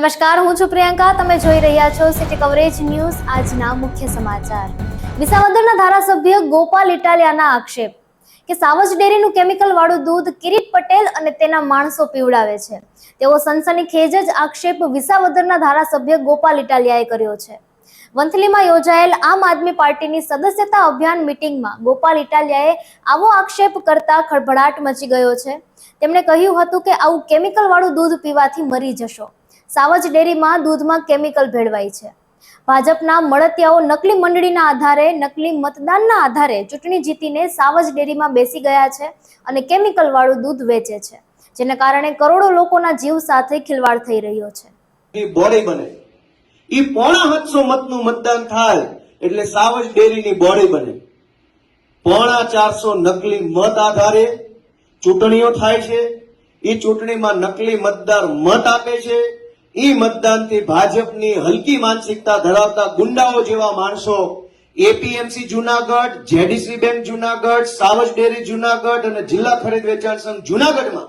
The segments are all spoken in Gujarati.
નમસ્કાર, હું છું પ્રિયંકા. તમે જોઈ રહ્યા છો સિટી કવરેજ ન્યૂઝ આજના મુખ્ય સમાચાર. વિસાવદરના ધારાસભ્ય ગોપાલ ઇટાલિયાના આક્ષેપ કે સાવજ ડેરીનું કેમિકલ વાળું દૂધ કિરીટ પટેલ અને તેના માણસો પીવડાવે છે. તેવો સનસનીખેજ જ આક્ષેપ વિસાવદરના ધારાસભ્ય ગોપાલ ઇટાલિયાએ કર્યો છે. વંથલીમાં યોજાયેલ આમ આદમી પાર્ટીની સદસ્યતા અભિયાન મિટિંગમાં ગોપાલ ઇટાલિયાએ આવો આક્ષેપ કરતા ખળભળાટ મચી ગયો છે. તેમણે કહ્યું હતું કે આવું કેમિકલ વાળું દૂધ પીવાથી મરી જશો. સાવજ ડેરીમાં દૂધમાં કેમિકલ ભેળવાય છે. ભાજપના મળતિયાઓ નકલી મંડળીના આધારે, નકલી મતદાનના આધારે ચૂંટણી જીતીને સાવજ ડેરીમાં બેસી ગયા છે અને કેમિકલ વાળું દૂધ વેચે છે, જેને કારણે કરોડો લોકોના જીવ સાથે ખિલવાડ થઈ રહ્યો છે. બોડી બને. ઈ પોણા સાતસો મતનું મતદાન થાય એટલે સાવજ ડેરીની બોડી બને. પોણા ચારસો નકલી મત આધારે ચૂંટણીઓ થાય છે. એ ચૂંટણીમાં નકલી મતદાર મત આપે છે. ઈ મતદાનથી ભાજપની હલકી માનસિકતા ધરાવતા ગુંડાઓ જેવા માણસો APMC Junagadh JDC bank Junagadh, Savaj dairy Junagadh અને જિલ્લા ખરીદ વેચાણ સંઘ જુનાગઢમાં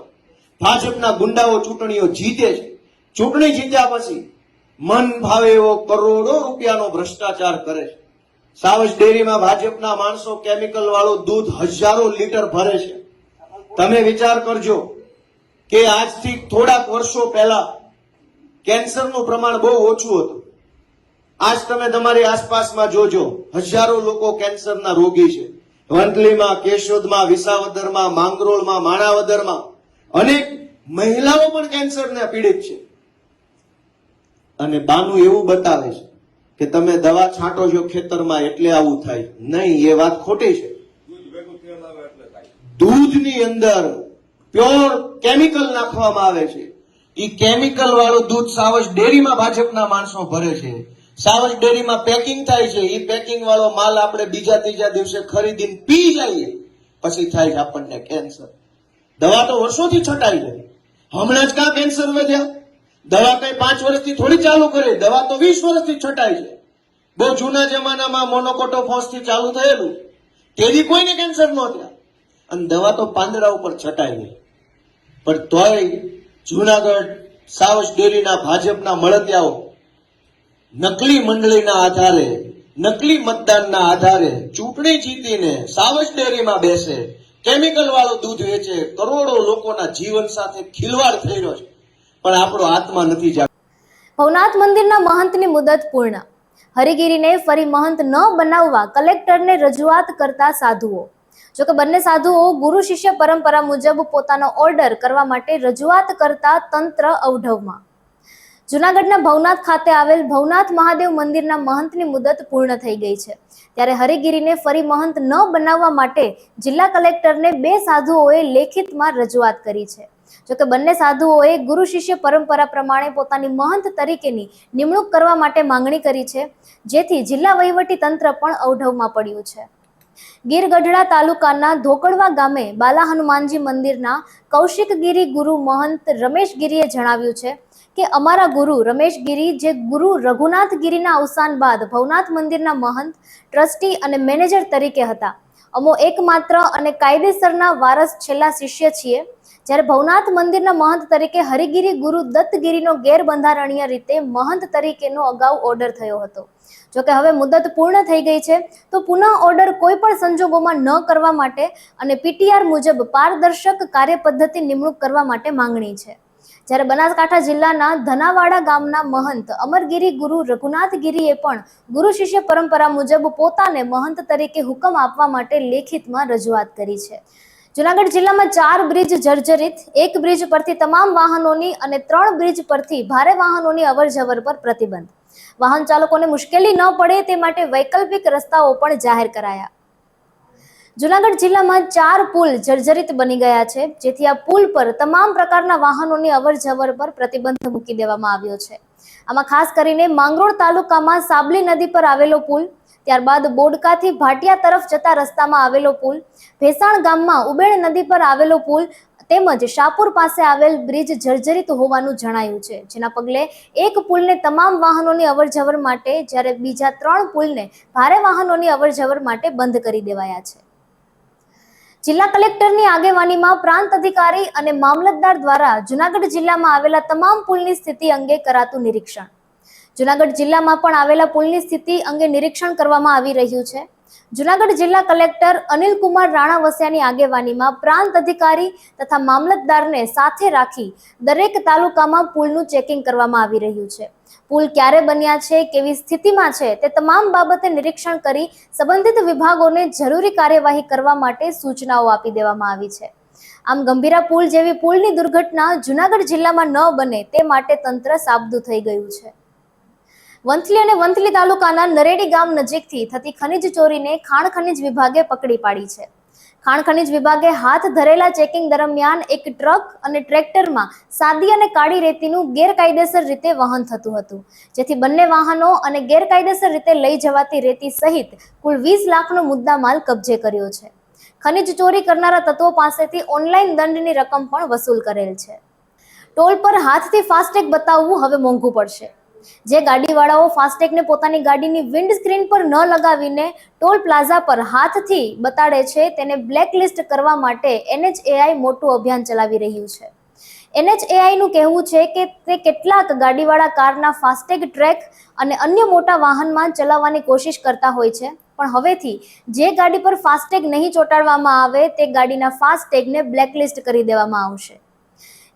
ભાજપના ગુંડાઓ ચૂંટણીઓ જીતે છે. ચૂંટણી જીત્યા પછી મન ભાવે એવો કરોડો રૂપિયાનો ભ્રષ્ટાચાર કરે છે. સાવજ ડેરીમાં ભાજપના માણસો કેમિકલ વાળું દૂધ હજારો લીટર ભરે છે. તમે વિચાર કરજો કે આજથી થોડાક વર્ષો પહેલા કેન્સરનું પ્રમાણ બહુ ઓછું હતું. આજ તમે તમારી આસપાસમાં જોજો, હજારો લોકો કેન્સરના રોગી છે. વંથલીમાં, કેશોદમાં, વિસાવદરમાં, માંગરોળમાં, માણાવદરમાં અનેક મહિલાઓ પણ કેન્સરને પીડિત છે. અને બાનું એવું બતાવે છે કે તમે દવા છાંટો છો ખેતરમાં એટલે આવું થાય. નહીં, એ વાત ખોટી છે. દૂધની અંદર પ્યોર કેમિકલ નાખવામાં આવે છે. ઈ કેમિકલ વાળું દૂધ સાવજ ડેરીમાં ભાજપના માણસો ભરે છે. સાવજ ડેરીમાં પેકિંગ થાય છે. એ પેકિંગ વાળો માલ આપણે બીજા ત્રીજા દિવસે ખરીદીને પી જઈએ. પછી થાય છે આપણને કેન્સર દવા તો વર્ષોથી છટાઈ છે હમણાં જ કાં કેન્સર વધ્યા? દવા કઈ પાંચ વર્ષથી થોડી ચાલુ કરી. દવા તો વીસ વર્ષથી છટાઈ છે. બહુ જૂના જમાનામાં મોનોકોટોફોસથી ચાલુ થયેલું. તેથી કોઈને કેન્સર ન થયા. અને દવા તો પાંદડા ઉપર છટાઈ ગઈ. પણ તોય જુનાગઢ, સાવજ ડેરીના ભાજપના મળતિયાઓ, નકલી મંડળીના આધારે, નકલી મતદાનના આધારે ચૂંટણી જીતીને સાવજ ડેરીમાં બેસે, કેમિકલ વાળું દૂધ વેચે, કરોડો લોકોના જીવન સાથે ખિલવાડ થઈ રહ્યો છે. પણ આપણો આત્મા નથી જાગતો. ભવનાથ મંદિરના મહંતની મુદત પૂર્ણ. હરિગીરીને ફરી મહંત ન બનાવવા કલેક્ટરને રજૂઆત કરતા સાધુઓ. જોકે બંને સાધુઓ ગુરુ શિષ્ય પરંપરા મુજબ પોતાનો ઓર્ડર કરવા માટે રજૂઆત કરતા તંત્ર અવઢવમાં. જુનાગઢના ભવનાથ ખાતે આવેલ ભવનાથ મહાદેવ મંદિરના મહંતની મુદત પૂર્ણ થઈ ગઈ છે. ત્યારે હરિગીરીને ફરી મહંત ન બનાવવા માટે જિલ્લા કલેક્ટરને બે સાધુઓએ લેખિતમાં રજૂઆત કરી છે. જોકે બંને સાધુઓએ ગુરુ શિષ્ય પરંપરા પ્રમાણે પોતાની મહંત તરીકેની નિમણૂક કરવા માટે માંગણી કરી છે, જેથી જિલ્લા વહીવટી તંત્ર પણ અવઢવમાં પડ્યું છે. ગીર ગઢડા તાલુકાના ધોકડવા ગામે બાલા હનુમાનજી મંદિરના કૌશિકગીરી ગુરુ મહંત રમેશ ગીરીએ જણાવ્યું છે કે અમારા ગુરુ રમેશ ગીરી જે ગુરુ રઘુનાથ ગીરીના અવસાન બાદ ભવનાથ મંદિરના મહંત, ટ્રસ્ટી અને મેનેજર તરીકે હતા. અમો એકમાત્ર અને કાયદેસરના વારસ છેલ્લા શિષ્ય છીએ. જ્યારે ભવનાથ મંદિરના મહંત તરીકે હરિગીરી ગુરુ દત્તગીરીનો ગેરબંધારણીય રીતે મહંત તરીકેનો અગાઉ ઓર્ડર થયો હતો. જોકે હવે મુદત પૂર્ણ થઈ ગઈ છે, તો પુનઃ ઓર્ડર કોઈ પણ સંજોગોમાં ન કરવા માટે અને પીટીઆર મુજબ પારદર્શક કાર્યપદ્ધતિ નિમણૂક કરવા માટે માંગણી છે. જ્યારે બનાસકાંઠા જિલ્લાના ધનાવાડા ગામના મહંત અમરગીરી ગુરુ રઘુનાથગીરીએ પણ ગુરુ શિષ્ય પરંપરા મુજબ પોતાને મહંત તરીકે હુકમ આપવા માટે લેખિતમાં રજૂઆત કરી છે. જુનાગઢ જિલ્લામાં ચાર બ્રિજ જર્જરિત, એક બ્રિજ પરથી તમામ વાહનોની અને ત્રણ બ્રિજ પરથી ભારે વાહનોની અવરજવર પર પ્રતિબંધ. વાહન ચાલકોને મુશ્કેલી ન પડે તે માટે વૈકલ્પિક રસ્તાઓ પણ જાહેર કરાયા. જુનાગઢ જિલ્લામાં ચાર પુલ જર્જરિત બની ગયા છે, જેથી આ પુલ પર તમામ પ્રકારના વાહનોની અવરજવર પર પ્રતિબંધ મૂકી દેવામાં આવ્યો છે. આમાં ખાસ કરીને માંગરોળ તાલુકામાં સાબલી નદી પર આવેલો પુલ ત્યારબાદ બોડકાથી ભાટિયા તરફ જતા રસ્તામાં આવેલો પુલ, ભેસાણ ગામમાં ઉબેણ નદી પર આવેલો પુલ તેમજ શાપુર પાસે આવેલ બ્રિજ જર્જરિત હોવાનું જણાયું છે. જેના પગલે એક પુલને તમામ વાહનોની અવરજવર માટે, જ્યારે બીજા ત્રણ પુલને ભારે વાહનોની અવરજવર માટે બંધ કરી દેવાયા છે. જિલ્લા કલેક્ટરની આગેવાનીમાં પ્રાંત અધિકારી અને મામલતદાર દ્વારા જુનાગઢ જિલ્લામાં આવેલા તમામ પુલની સ્થિતિ અંગે કરાતું નિરીક્ષણ. જુનાગઢ જિલ્લામાં પણ આવેલા પુલની સ્થિતિ અંગે નિરીક્ષણ કરવામાં આવી રહ્યું છે. જુનાગઢ જિલ્લા કલેક્ટર અનિલ કુમાર રાણા વસ્યાની આગેવાનીમાં પ્રાંત અધિકારી તથા મામલતદારને સાથે રાખી દરેક તાલુકામાં પુલનું ચેકિંગ કરવામાં આવી રહ્યું છે. પુલ ક્યારે બન્યા છે, કેવી સ્થિતિમાં છે, તે તમામ બાબતે નિરીક્ષણ કરી સંબંધિત વિભાગોને જરૂરી કાર્યવાહી કરવા માટે સૂચનાઓ આપી દેવામાં આવી છે. આમ ગંભીરા પુલ જેવી પુલની દુર્ઘટના જુનાગઢ જિલ્લામાં ન બને તે માટે તંત્ર સાબદું થઈ ગયું છે. વંથલી અને વંથલી તાલુકાના નરેડી ગામ નજીકથી થતી ખનિજ ચોરીને ખાણ ખનિજ વિભાગે પકડી પાડી છે. ખાણ ખનિજ વિભાગે હાથ ધરેલા ચેકિંગ દરમિયાન એક ટ્રક અને ટ્રેક્ટરમાં સાદી અને કાળી રેતીનું ગેરકાયદેસર રીતે વહન થતું હતું. જેથી બંને વાહનો અને ગેરકાયદેસર રીતે લઈ જવાતી રેતી સહિત કુલ વીસ લાખનો મુદ્દામાલ કબજે કર્યો છે. ખનિજ ચોરી કરનારા તત્વો પાસેથી ઓનલાઈન દંડની રકમ પણ વસૂલ કરેલ છે. ટોલ પર હાથથી ફાસ્ટેગ બતાવવું હવે મોંઘું પડશે. જે ગાડીવાળાઓ ફાસ્ટેગને પોતાની ગાડીની વિન્ડ સ્ક્રીન પર ન લગાવીને ટોલ પ્લાઝા પર હાથથી બતાડે છે, તેને બ્લેકલિસ્ટ કરવા માટે એનએચએઆઈ મોટું અભિયાન ચલાવી રહ્યું છે. એનએચએઆઈનું કહેવું છે કે તે કેટલાક ગાડીવાળા કારના ફાસ્ટેગ ટ્રેક અને અન્ય મોટા વાહનમાં ચલાવવાની કોશિશ કરતા હોય છે, પણ હવેથી જે ગાડી પર ફાસ્ટેગ નહીં ચોંટાડવામાં આવે, તે ગાડીના ફાસ્ટેગને બ્લેકલિસ્ટ કરી દેવામાં આવશે.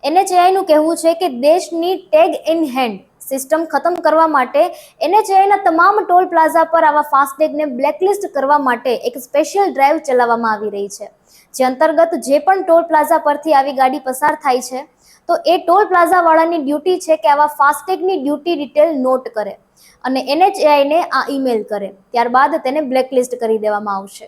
એનએચએઆઈનું કહેવું છે કે દેશની ટેગ ઇન હેન્ડ સિસ્ટમ ખતમ કરવા માટે એનએચએઆઈના તમામ ટોલ પ્લાઝા પર આવા ફાસ્ટેગને બ્લેકલિસ્ટ કરવા માટે એક સ્પેશિયલ ડ્રાઈવ ચલાવવામાં આવી રહી છે. જે અંતર્ગત જે પણ ટોલ પ્લાઝા પરથી આવી ગાડી પસાર થાય છે, તો એ ટોલ પ્લાઝા વાળાની ડ્યુટી છે કે આવા ફાસ્ટેગની ડ્યુટી ડિટેલ નોટ કરે અને એનએચએઆઈને આ ઈમેલ કરે. ત્યારબાદ તેને બ્લેકલિસ્ટ કરી દેવામાં આવશે.